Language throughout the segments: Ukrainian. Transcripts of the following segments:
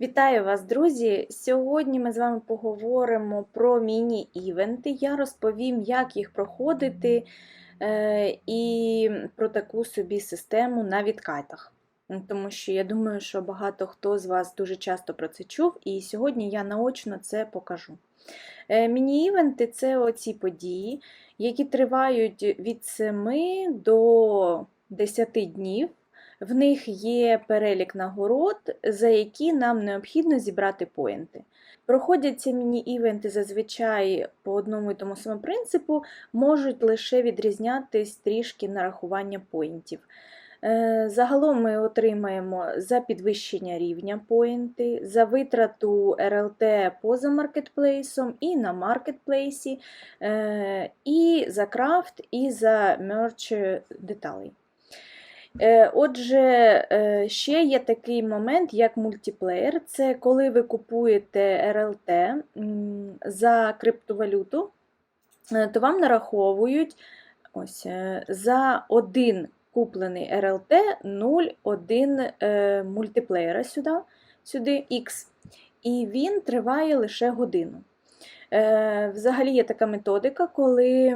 Вітаю вас, друзі! Сьогодні ми з вами поговоримо про міні-івенти. Я розповім, як їх проходити е, і про таку собі систему на відкатах. Тому що я думаю, що багато хто з вас дуже часто про це чув, і сьогодні я наочно це покажу. Е, Міні-івенти це оці події, які тривають від 7 до 10 днів. В них є перелік нагород, за які нам необхідно зібрати поінти. Проходяться міні-івенти зазвичай по одному і тому самому принципу, можуть лише відрізнятись трішки нарахування поінтів. Е, Загалом ми отримаємо за підвищення рівня поінти, за витрату РЛТ поза маркетплейсом і на маркетплейсі, е, і за крафт, і за мерч деталей. Е, Отже, е, ще є такий момент, як мультиплеєр. Це коли ви купуєте РЛТ за криптовалюту, е, то вам нараховують ось, за один куплений РЛТ 0,1 е, мультиплеєра сюди, сюди X, і він триває лише годину. Взагалі є така методика, коли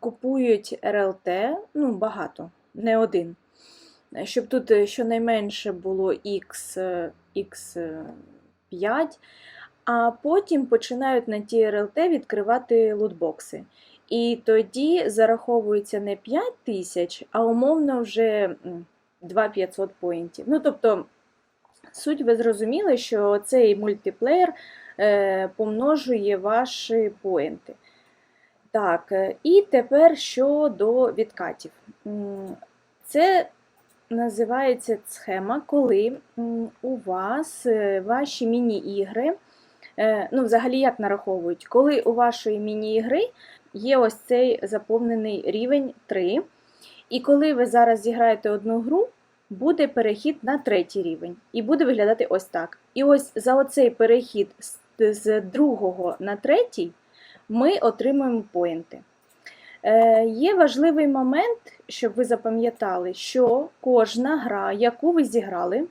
купують РЛТ, ну багато, не один щоб тут е, щонайменше було X, е, X5, а потім починають на ті РЛТ відкривати лутбокси. І тоді зараховується не 5 тисяч, а умовно вже 2500 поінтів. Ну, тобто, суть ви зрозуміли, що цей мультиплеєр е, помножує ваші поінти. Так, і тепер щодо відкатів. Це називається схема, коли у вас е, ваші міні-ігри, е, ну, взагалі, як нараховують, коли у вашої міні-ігри є ось цей заповнений рівень 3, і коли ви зараз зіграєте одну гру, буде перехід на третій рівень. І буде виглядати ось так. І ось за оцей перехід з другого на третій ми отримуємо поінти. Е, Є важливий момент, щоб ви запам'ятали, що кожна гра, яку ви зіграли,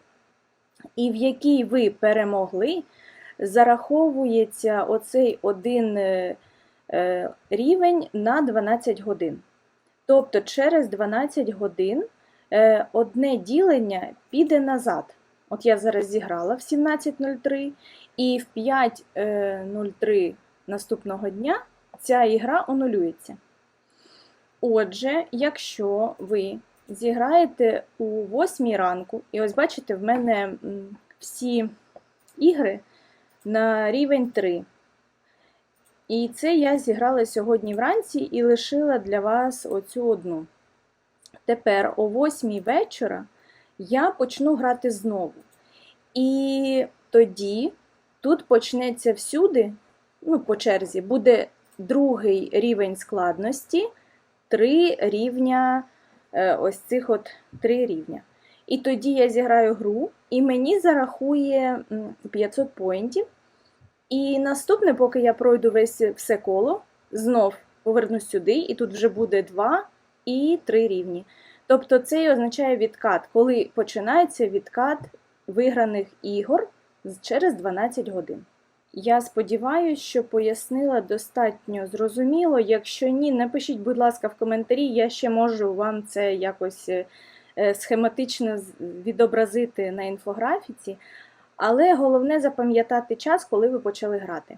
і в якій ви перемогли, зараховується оцей один е, е, рівень на 12 годин. Тобто через 12 годин одне ділення піде назад. От я зараз зіграла в 17.03, і в 5.03 наступного дня ця ігра онулюється. Отже, якщо ви зіграєте у 8 ранку, і ось бачите, в мене всі ігри на рівень 3. І це я зіграла сьогодні вранці і лишила для вас оцю одну. Тепер о 8 вечора я почну грати знову. І тоді тут почнеться всюди, ну, по черзі, буде другий рівень складності три рівня, е, ось цих от три рівня. І тоді я зіграю гру, і мені зарахує 500 поінтів. І наступне, поки я пройду весь все коло, знов повернусь сюди, і тут вже буде 2 і 3 рівні. Тобто це і означає відкат, коли починається відкат виграних ігор через 12 годин. Я сподіваюся, що пояснила достатньо зрозуміло. Якщо ні, напишіть, будь ласка, в коментарі, я ще можу вам це якось е, схематично відобразити на інфографіці. Але головне запам'ятати час, коли ви почали грати.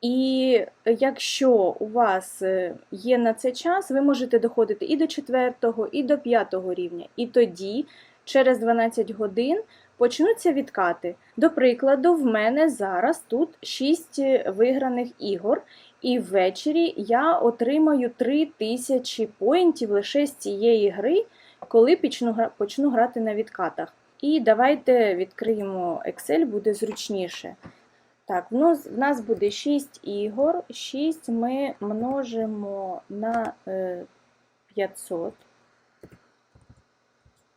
І якщо у вас е, є на це час, ви можете доходити і до 4, і до 5 рівня. І тоді, через 12 годин, почнуться відкати. До прикладу, в мене зараз тут 6 виграних ігор, і ввечері я отримаю 3000 поінтів лише з цієї гри, коли почну, грати на відкатах. І давайте відкриємо Excel, буде зручніше. Так, в нас буде 6 ігор, 6 ми множимо на 500.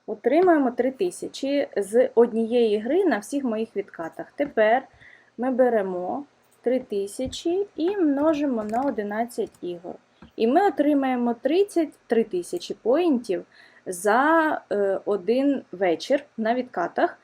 Отримуємо 3000 з однієї гри на всіх моїх відкатах. Тепер ми беремо 3000 і множимо на 11 ігор. І ми отримаємо 33 тисячі поінтів за е, один вечір на відкатах.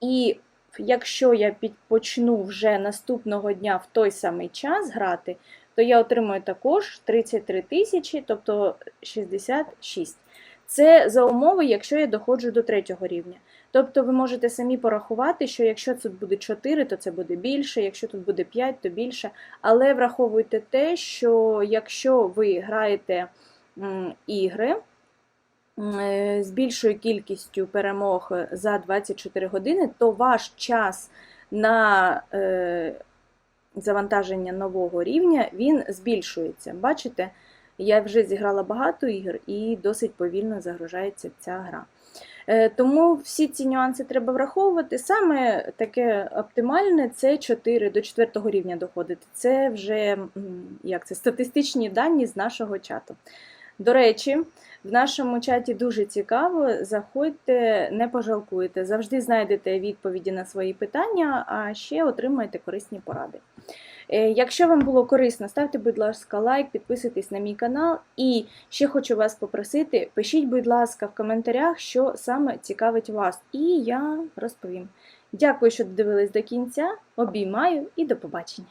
І якщо я почну вже наступного дня в той самий час грати, то я отримую також 33 тисячі, тобто 66. Це за умови, якщо я доходжу до третього рівня. Тобто ви можете самі порахувати, що якщо тут буде 4, то це буде більше, якщо тут буде 5, то більше. Але враховуйте те, що якщо ви граєте ігри е, з більшою кількістю перемог за 24 години, то ваш час на е, завантаження нового рівня він збільшується. Бачите, я вже зіграла багато ігор і досить повільно загружається ця гра. Е, Тому всі ці нюанси треба враховувати. Саме таке оптимальне це 4 до 4 рівня доходити. Це вже як це, статистичні дані з нашого чату. До речі, в нашому чаті дуже цікаво. Заходьте, не пожалкуйте. Завжди знайдете відповіді на свої питання, а ще отримаєте корисні поради. Е, Якщо вам було корисно, ставте, будь ласка, лайк, підписуйтесь на мій канал. І ще хочу вас попросити, пишіть, будь ласка, в коментарях, що саме цікавить вас, і я розповім. Дякую, що додивились до кінця. Обіймаю і до побачення!